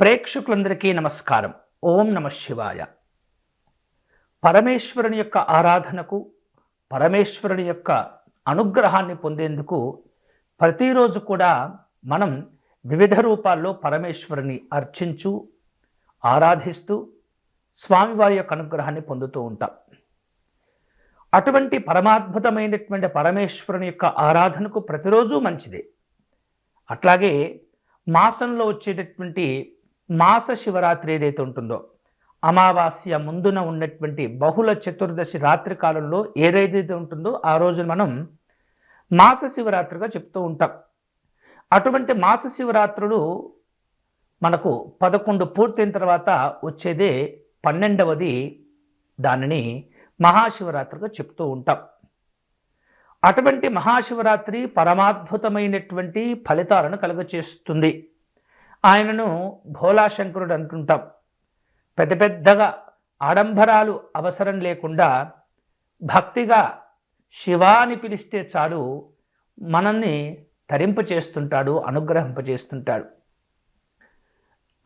ప్రేక్షకులందరికీ నమస్కారం. ఓం నమ శివాయ. పరమేశ్వరుని యొక్క ఆరాధనకు పరమేశ్వరుని యొక్క అనుగ్రహాన్ని పొందేందుకు ప్రతిరోజు కూడా మనం వివిధ రూపాల్లో పరమేశ్వరుని అర్చించు ఆరాధిస్తూ స్వామివారి యొక్క అనుగ్రహాన్ని పొందుతూ ఉంటాం. అటువంటి పరమాద్భుతమైనటువంటి పరమేశ్వరుని యొక్క ఆరాధనకు ప్రతిరోజు మంచిదే. అట్లాగే మాసంలో వచ్చేటటువంటి మాస శివరాత్రి ఏదైతే ఉంటుందో అమావాస్య ముందున ఉన్నటువంటి బహుళ చతుర్దశి రాత్రి కాలంలో ఏదైతే ఉంటుందో ఆ రోజు మనం మాస శివరాత్రిగా చెప్తూ ఉంటాం. అటువంటి మాస శివరాత్రులు మనకు పదకొండు పూర్తయిన తర్వాత వచ్చేదే పన్నెండవది దానిని మహాశివరాత్రిగా చెప్తూ ఉంటాం. అటువంటి మహాశివరాత్రి పరమాద్భుతమైనటువంటి ఫలితాలను కలుగచేస్తుంది ఆయనను భోలాశంకరుడు అంటుంటాం. పెద్ద పెద్దగా ఆడంబరాలు అవసరం లేకుండా భక్తిగా శివాని పిలిస్తే చాలు మనల్ని తరింప చేస్తుంటాడు అనుగ్రహింపచేస్తుంటాడు.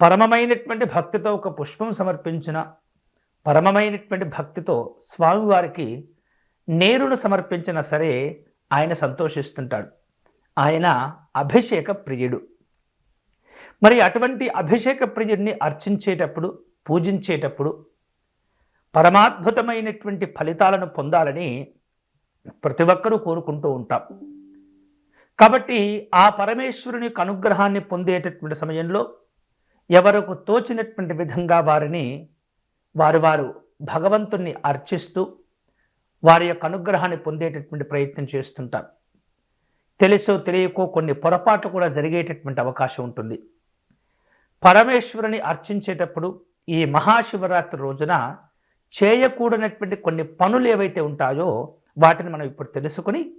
పరమమైనటువంటి భక్తితో ఒక పుష్పం సమర్పించిన పరమమైనటువంటి భక్తితో స్వామివారికి నేరును సమర్పించిన సరే ఆయన సంతోషిస్తుంటాడు. ఆయన అభిషేక ప్రియుడు. మరి అటువంటి అభిషేక ప్రియుడిని అర్చించేటప్పుడు పూజించేటప్పుడు పరమాద్భుతమైనటువంటి ఫలితాలను పొందాలని ప్రతి ఒక్కరూ కోరుకుంటూ ఉంటాం. కాబట్టి ఆ పరమేశ్వరుని యొక్క అనుగ్రహాన్ని పొందేటటువంటి సమయంలో ఎవరకు తోచినటువంటి విధంగా వారిని వారు వారు భగవంతుణ్ణి అర్చిస్తూ వారి యొక్క అనుగ్రహాన్ని పొందేటటువంటి ప్రయత్నం చేస్తుంటారు తెలుసో తెలియకో కొన్ని పొరపాట్లు కూడా జరిగేటటువంటి అవకాశం ఉంటుంది. పరమేశ్వరుని అర్చించేటప్పుడు ఈ మహాశివరాత్రి రోజున చేయకూడనటువంటి కొన్ని పనులు ఏవైతే ఉంటాయో వాటిని మనం ఇప్పుడు తెలుసుకుని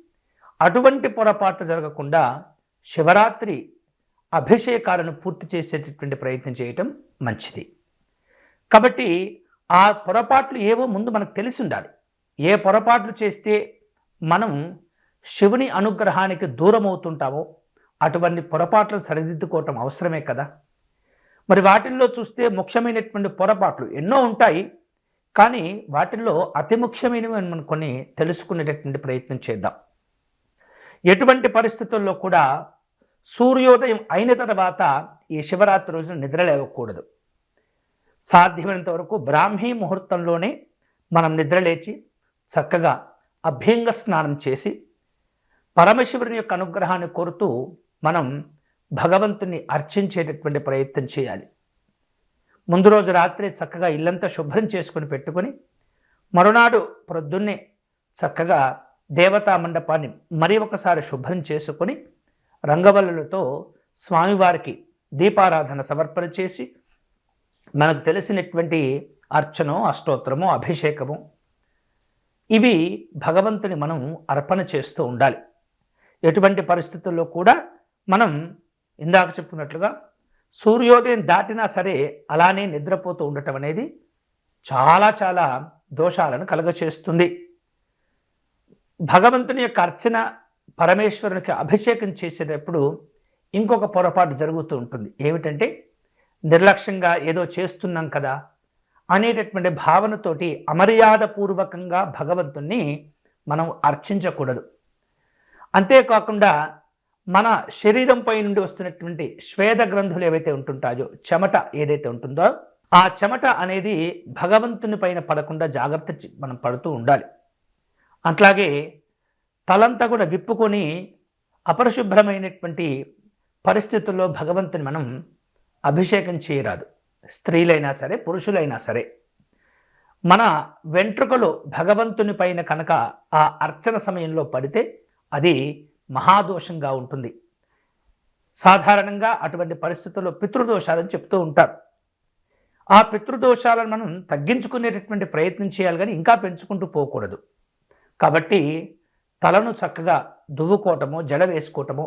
అటువంటి పొరపాట్లు జరగకుండా శివరాత్రి అభిషేకాలను పూర్తి చేసేటటువంటి ప్రయత్నం చేయటం మంచిది. కాబట్టి ఆ పొరపాట్లు ఏవో ముందు మనకు తెలిసి ఉండాలి ఏ పొరపాట్లు చేస్తే మనం శివుని అనుగ్రహానికి దూరం అవుతుంటామో అటువంటి పొరపాట్లను సరిదిద్దుకోవటం అవసరమే కదా. మరి వాటిల్లో చూస్తే ముఖ్యమైనటువంటి పొరపాట్లు ఎన్నో ఉంటాయి కానీ వాటిల్లో అతి ముఖ్యమైనవి మనం కొన్ని తెలుసుకునేటటువంటి ప్రయత్నం చేద్దాం. ఎటువంటి పరిస్థితుల్లో కూడా సూర్యోదయం అయిన తర్వాత ఈ శివరాత్రి రోజున నిద్రలేవకూడదు సాధ్యమైనంత వరకు బ్రాహ్మీ ముహూర్తంలోనే మనం నిద్రలేచి చక్కగా అభ్యంగ స్నానం చేసి పరమశివుని యొక్క అనుగ్రహాన్ని కోరుతూ మనం భగవంతుని అర్చించేటటువంటి ప్రయత్నం చేయాలి. ముందు రోజు రాత్రి చక్కగా ఇల్లంతా శుభ్రం చేసుకుని పెట్టుకొని మరునాడు ప్రొద్దున్నే చక్కగా దేవతా మండపాన్ని మరి ఒకసారి శుభ్రం చేసుకొని రంగవల్లులతో స్వామివారికి దీపారాధన సమర్పణ చేసి మనకు తెలిసినటువంటి అర్చనో అష్టోత్తరము అభిషేకము ఇవి భగవంతుని మనం అర్పణ చేస్తూ ఉండాలి. ఎటువంటి పరిస్థితుల్లో కూడా మనం ఇందాక చెప్పుకున్నట్లుగా సూర్యోదయం దాటినా సరే అలానే నిద్రపోతూ ఉండటం అనేది చాలా చాలా దోషాలను కలగచేస్తుంది. భగవంతుని యొక్క అర్చన పరమేశ్వరునికి అభిషేకం చేసేటప్పుడు ఇంకొక పొరపాటు జరుగుతూ ఉంటుంది. ఏమిటంటే నిర్లక్ష్యంగా ఏదో చేస్తున్నాం కదా అనేటటువంటి భావనతోటి అమర్యాదపూర్వకంగా భగవంతుణ్ణి మనం అర్చించకూడదు. అంతేకాకుండా మన శరీరంపై నుండి వస్తున్నటువంటి శ్వేద గ్రంథులు ఏవైతే ఉంటుంటాయో చెమట ఏదైతే ఉంటుందో ఆ చెమట అనేది భగవంతుని పైన పడకుండా జాగ్రత్త మనం పడుతూ ఉండాలి. అట్లాగే తలంతా కూడా విప్పుకొని అపరిశుభ్రమైనటువంటి పరిస్థితుల్లో భగవంతుని మనం అభిషేకం చేయరాదు. స్త్రీలైనా సరే పురుషులైనా సరే. మన వెంట్రుకలు భగవంతుని పైన కనుక ఆ అర్చన సమయంలో పడితే అది మహాదోషంగా ఉంటుంది. సాధారణంగా అటువంటి పరిస్థితుల్లో పితృదోషాలని చెప్తూ ఉంటారు. ఆ పితృదోషాలను మనం తగ్గించుకునేటటువంటి ప్రయత్నం చేయాలి కానీ ఇంకా పెంచుకుంటూ పోకూడదు. కాబట్టి తలను చక్కగా దువ్వుకోవటమో జడ వేసుకోవటమో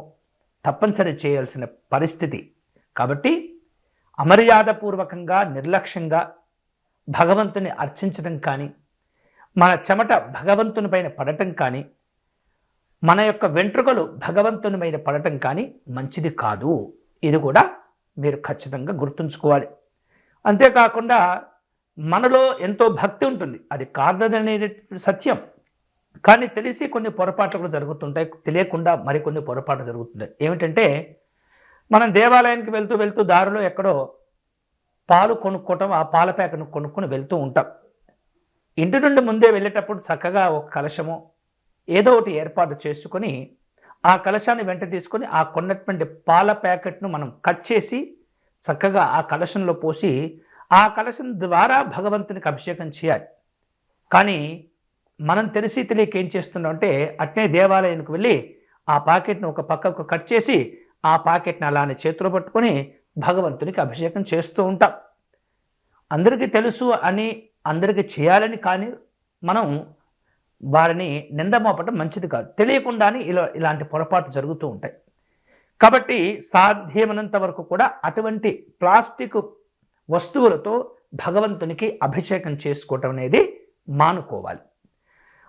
తప్పనిసరి చేయాల్సిన పరిస్థితి. కాబట్టి అమర్యాదపూర్వకంగా నిర్లక్ష్యంగా భగవంతుని అర్చించడం కానీ మన చెమట భగవంతుని పైన పడటం కానీ మన యొక్క వెంట్రుకలు భగవంతుని మీద పడటం కానీ మంచిది కాదు. ఇది కూడా మీరు ఖచ్చితంగా గుర్తుంచుకోవాలి. అంతేకాకుండా మనలో ఎంతో భక్తి ఉంటుంది. అది కాదనే సత్యం. కానీ తెలిసి కొన్ని పొరపాట్లు కూడా జరుగుతుంటాయి. తెలియకుండా మరికొన్ని పొరపాట్లు జరుగుతుంటాయి. ఏమిటంటే మనం దేవాలయానికి వెళ్తూ వెళ్తూ దారిలో ఎక్కడో పాలు కొనుక్కోవటం ఆ పాల ప్యాకెట్ను కొనుక్కొని వెళ్తూ ఉంటాం. ఇంటి నుండి ముందే వెళ్ళేటప్పుడు చక్కగా ఒక కలశము ఏదో ఒకటి ఏర్పాటు చేసుకొని ఆ కలశాన్ని వెంట తీసుకొని ఆ కొన్నటువంటి పాల ప్యాకెట్ను మనం కట్ చేసి చక్కగా ఆ కలశంలో పోసి ఆ కలశం ద్వారా భగవంతునికి అభిషేకం చేయాలి. కానీ మనం తెలిసి తెలియక ఏం చేస్తున్నాం అంటే అట్నే దేవాలయానికి వెళ్ళి ఆ ప్యాకెట్ను ఒక పక్కకు కట్ చేసి ఆ పాకెట్ని అలానే చేతిలో పట్టుకొని భగవంతునికి అభిషేకం చేస్తూ ఉంటాం. అందరికీ తెలుసు అని అందరికీ చేయాలని కానీ మనం వారిని నిందమోపటం మంచిది కాదు. తెలియకుండానే ఇలా ఇలాంటి పొరపాటు జరుగుతూ ఉంటాయి. కాబట్టి సాధ్యమైనంత వరకు కూడా అటువంటి ప్లాస్టిక్ వస్తువులతో భగవంతునికి అభిషేకం చేసుకోవటం అనేది మానుకోవాలి.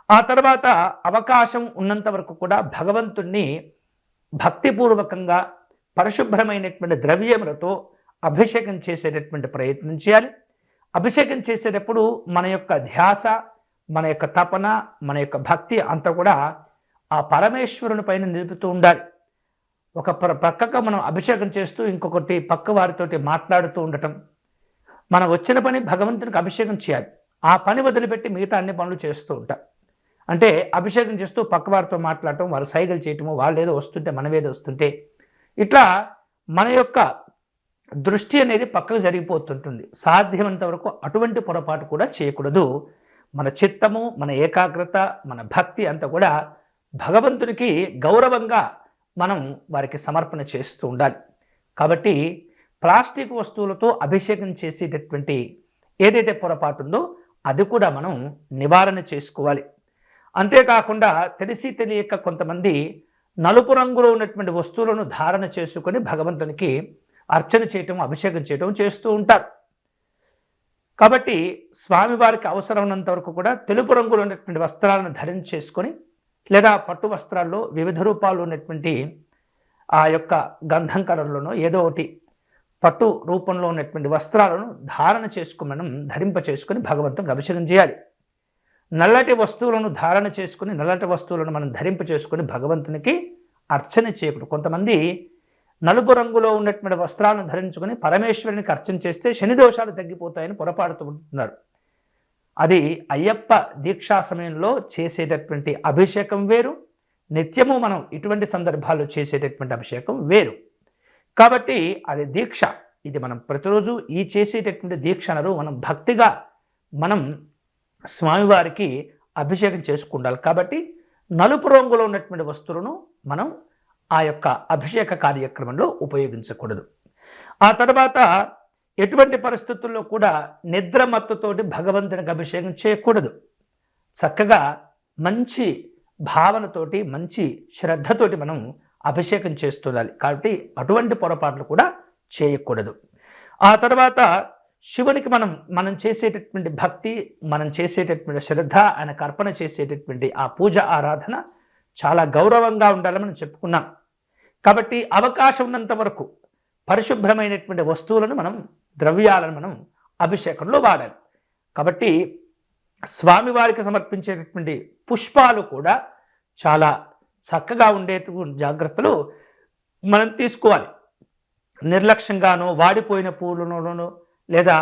ఆ తర్వాత అవకాశం ఉన్నంత వరకు కూడా భగవంతుణ్ణి భక్తిపూర్వకంగా పరిశుభ్రమైనటువంటి ద్రవ్యములతో అభిషేకం చేసేటటువంటి ప్రయత్నం చేయాలి. అభిషేకం చేసేటప్పుడు మన యొక్క ధ్యాస మన యొక్క తపన మన యొక్క భక్తి అంతా కూడా ఆ పరమేశ్వరుని పైన నిలుపుతూ ఉండాలి. ఒక పక్కగా మనం అభిషేకం చేస్తూ ఇంకొకటి పక్క వారితోటి మాట్లాడుతూ ఉండటం. మనం వచ్చిన పని భగవంతునికి అభిషేకం చేయాలి. ఆ పని వదిలిపెట్టి మిగతా అన్ని పనులు చేస్తూ ఉంటాం. అంటే అభిషేకం చేస్తూ పక్క వారితో మాట్లాడటం వారు సైకిల్ చేయటము వాళ్ళు ఏదో వస్తుంటే మనమేదో వస్తుంటే ఇట్లా మన యొక్క దృష్టి అనేది పక్కకు జరిగిపోతుంటుంది. సాధ్యమైనంత వరకు అటువంటి పొరపాటు కూడా చేయకూడదు. మన చిత్తము మన ఏకాగ్రత మన భక్తి అంతా కూడా భగవంతునికి గౌరవంగా మనం వారికి సమర్పణ చేస్తూ ఉండాలి. కాబట్టి ప్లాస్టిక్ వస్తువులతో అభిషేకం చేసేటటువంటి ఏదైతే పొరపాటు ఉందో అది కూడా మనం నివారణ చేసుకోవాలి. అంతేకాకుండా తెలిసి తెలియక కొంతమంది నలుపు రంగులో ఉన్నటువంటి వస్తువులను ధారణ చేసుకొని భగవంతునికి అర్చన చేయటం అభిషేకం చేయటం చేస్తూ ఉంటారు. కాబట్టి స్వామివారికి అవసరం ఉన్నంత వరకు కూడా తెలుపు రంగులో ఉన్నటువంటి వస్త్రాలను ధరించేసుకొని లేదా పట్టు వస్త్రాల్లో వివిధ రూపాల్లో ఉన్నటువంటి ఆ యొక్క గంధం కలర్లోనో ఏదో ఒకటి పట్టు రూపంలో ఉన్నటువంటి వస్త్రాలను ధారణ చేసుకోమనం ధరింప చేసుకొని భగవంతుని అభిషేకం చేయాలి. నల్లటి వస్తువులను ధారణ చేసుకుని నల్లటి వస్తువులను మనం ధరింప చేసుకుని భగవంతునికి అర్చన చేయకూడదు. కొంతమంది నలుపు రంగులో ఉన్నటువంటి వస్త్రాలను ధరించుకొని పరమేశ్వరునికి అర్చన చేస్తే శని దోషాలు తగ్గిపోతాయని పొరపాడుతూ ఉంటున్నారు. అది అయ్యప్ప దీక్షా సమయంలో చేసేటటువంటి అభిషేకం వేరు. నిత్యము మనం ఇటువంటి సందర్భాల్లో చేసేటటువంటి అభిషేకం వేరు. కాబట్టి అది దీక్ష. ఇది మనం ప్రతిరోజు ఈ చేసేటటువంటి దీక్షనరు మనం భక్తిగా మనం స్వామివారికి అభిషేకం చేసుకుండాలి. కాబట్టి నలుపు రంగులో ఉన్నటువంటి వస్తువులను మనం ఆ యొక్క అభిషేక కార్యక్రమంలో ఉపయోగించకూడదు. ఆ తర్వాత ఎటువంటి పరిస్థితుల్లో కూడా నిద్ర మత్తుతోటి భగవంతునికి అభిషేకం చేయకూడదు. చక్కగా మంచి భావనతోటి మంచి శ్రద్ధతోటి మనం అభిషేకం చేస్తుండాలి కాబట్టి అటువంటి పొరపాట్లు కూడా చేయకూడదు. ఆ తర్వాత శివునికి మనం మనం చేసేటటువంటి భక్తి మనం చేసేటటువంటి శ్రద్ధ ఆయన కర్పణ చేసేటటువంటి ఆ పూజ ఆరాధన చాలా గౌరవంగా ఉండాలని మనం చెప్పుకున్నాం. కాబట్టి అవకాశం ఉన్నంత వరకు పరిశుభ్రమైనటువంటి వస్తువులను మనం ద్రవ్యాలను మనం అభిషేకంలో వాడాలి. కాబట్టి స్వామివారికి సమర్పించేటటువంటి పుష్పాలు కూడా చాలా చక్కగా ఉండే జాగ్రత్తలు మనం తీసుకోవాలి. నిర్లక్ష్యంగానో వాడిపోయిన పూలను లేదా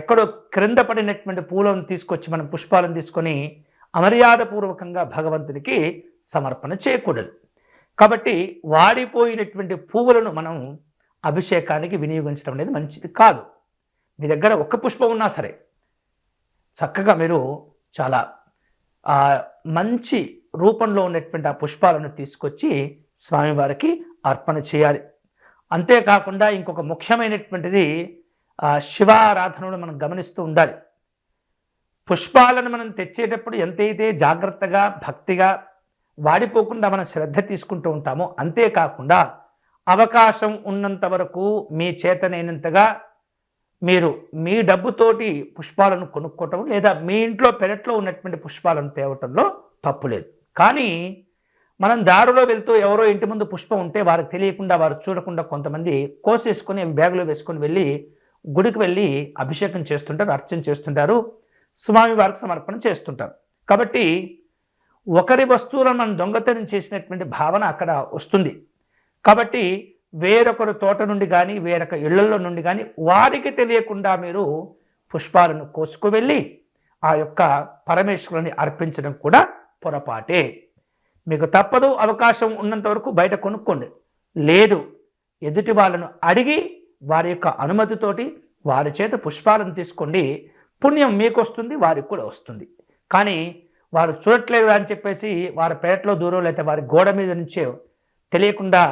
ఎక్కడో క్రింద పడినటువంటి పూలను తీసుకొచ్చి మనం పుష్పాలను తీసుకొని అమర్యాదపూర్వకంగా భగవంతునికి సమర్పణ చేయకూడదు కాబట్టి వాడిపోయినటువంటి పువ్వులను మనం అభిషేకానికి వినియోగించడం అనేది మంచిది కాదు. మీ దగ్గర ఒక్క పుష్పం ఉన్నా సరే చక్కగా మీరు చాలా మంచి రూపంలో ఉన్నటువంటి ఆ పుష్పాలను తీసుకొచ్చి స్వామివారికి అర్పణ చేయాలి. అంతేకాకుండా ఇంకొక ముఖ్యమైనటువంటిది శివారాధనను మనం గమనిస్తూ ఉండాలి. పుష్పాలను మనం తెచ్చేటప్పుడు ఎంతైతే జాగ్రత్తగా భక్తిగా వాడిపోకుండా మనం శ్రద్ధ తీసుకుంటూ ఉంటామో అంతేకాకుండా అవకాశం ఉన్నంత వరకు మీ చేతనైనంతగా మీరు మీ డబ్బుతోటి పుష్పాలను కొనుక్కోవటం లేదా మీ ఇంట్లో పెరట్లో ఉన్నటువంటి పుష్పాలను తేవటంలో తప్పు లేదు. కానీ మనం దారిలో వెళ్తూ ఎవరో ఇంటి ముందు పుష్పం ఉంటే వారికి తెలియకుండా వారు చూడకుండా కొంతమంది కోసేసుకొని బ్యాగులో వేసుకొని వెళ్ళి గుడికి వెళ్ళి అభిషేకం చేస్తుంటారు అర్చన చేస్తుంటారు. స్వామి వారికి సమర్పణ చేస్తుంటారు. కాబట్టి ఒకరి వస్తువులను మనం దొంగతనం చేసినటువంటి భావన అక్కడ వస్తుంది. కాబట్టి వేరొకరు తోట నుండి కానీ వేరొక ఇళ్ళలో నుండి కానీ వారికి తెలియకుండా మీరు పుష్పాలను కోసుకువెళ్ళి ఆ యొక్క పరమేశ్వరుని అర్పించడం కూడా పొరపాటే. మీకు తప్పదు అవకాశం ఉన్నంత వరకు బయట కొనుక్కోండి. లేదు ఎదుటి వాళ్ళను అడిగి వారి యొక్క అనుమతితోటి వారి చేత పుష్పాలను తీసుకోండి. పుణ్యం మీకు వస్తుంది వారికి కూడా వస్తుంది. కానీ వారు చూడట్లేదు అని చెప్పేసి వారి పేటలో దూరం లేకపోతే వారి గోడ మీద నుంచే తెలియకుండా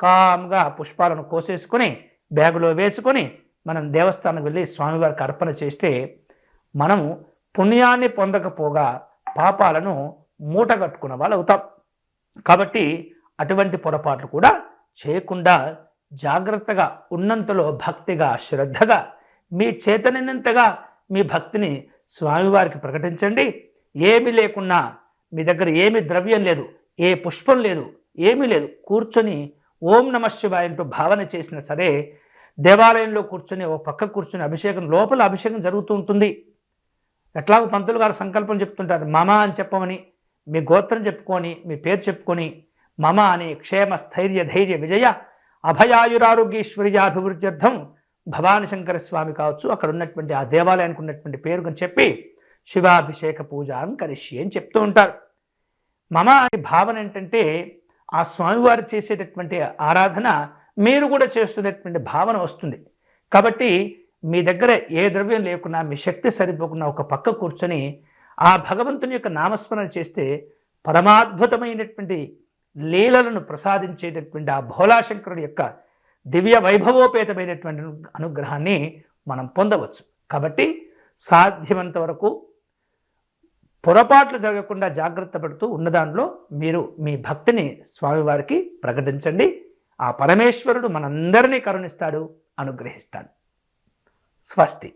కామ్గా పుష్పాలను కోసేసుకొని బ్యాగులో వేసుకొని మనం దేవస్థానం వెళ్ళి స్వామివారికి అర్పణ చేస్తే మనము పుణ్యాన్ని పొందకపోగా పాపాలను మూటగట్టుకున్న వాళ్ళు అవుతాం. కాబట్టి అటువంటి పొరపాట్లు కూడా చేయకుండా జాగ్రత్తగా ఉన్నంతలో భక్తిగా శ్రద్ధగా మీ చేతనైనంతగా మీ భక్తిని స్వామివారికి ప్రకటించండి. ఏమీ లేకున్నా మీ దగ్గర ఏమి ద్రవ్యం లేదు ఏ పుష్పం లేదు ఏమీ లేదు. కూర్చొని ఓం నమ శివాయ అంటూ భావన చేసినా సరే దేవాలయంలో కూర్చొని ఓ పక్క కూర్చొని అభిషేకం లోపల అభిషేకం జరుగుతూ ఉంటుంది. ఎట్లాగో పంతులు గారు సంకల్పం చెప్తుంటారు మమ అని చెప్పమని. మీ గోత్రం చెప్పుకొని మీ పేరు చెప్పుకొని మమ అని క్షేమ స్థైర్య ధైర్య విజయ అభయాయురారోగ్యేశ్వర్యాభివృద్ధ్యర్థం భవాని శంకర స్వామి కావచ్చు అక్కడ ఉన్నటువంటి ఆ దేవాలయానికి ఉన్నటువంటి పేరు అని చెప్పి శివాభిషేక పూజ అని కరిష్యి అని చెప్తూ ఉంటారు. మమ అనే భావన ఏంటంటే ఆ స్వామివారు చేసేటటువంటి ఆరాధన మీరు కూడా చేస్తున్నటువంటి భావన వస్తుంది. కాబట్టి మీ దగ్గర ఏ ద్రవ్యం లేకున్నా మీ శక్తి సరిపోకుండా ఒక పక్క కూర్చొని ఆ భగవంతుని యొక్క నామస్మరణ చేస్తే పరమాద్భుతమైనటువంటి లీలలను ప్రసాదించేటటువంటి ఆ భోలాశంకరుడి యొక్క దివ్య వైభవోపేతమైనటువంటి అనుగ్రహాన్ని మనం పొందవచ్చు. కాబట్టి సాధ్యమంత వరకు పొరపాట్లు జరగకుండా జాగ్రత్త పడుతూ ఉన్నదానిలో మీరు మీ భక్తిని స్వామివారికి ప్రకటించండి. ఆ పరమేశ్వరుడు మనందరినీ కరుణిస్తాడు అనుగ్రహిస్తాడు. స్వస్తి.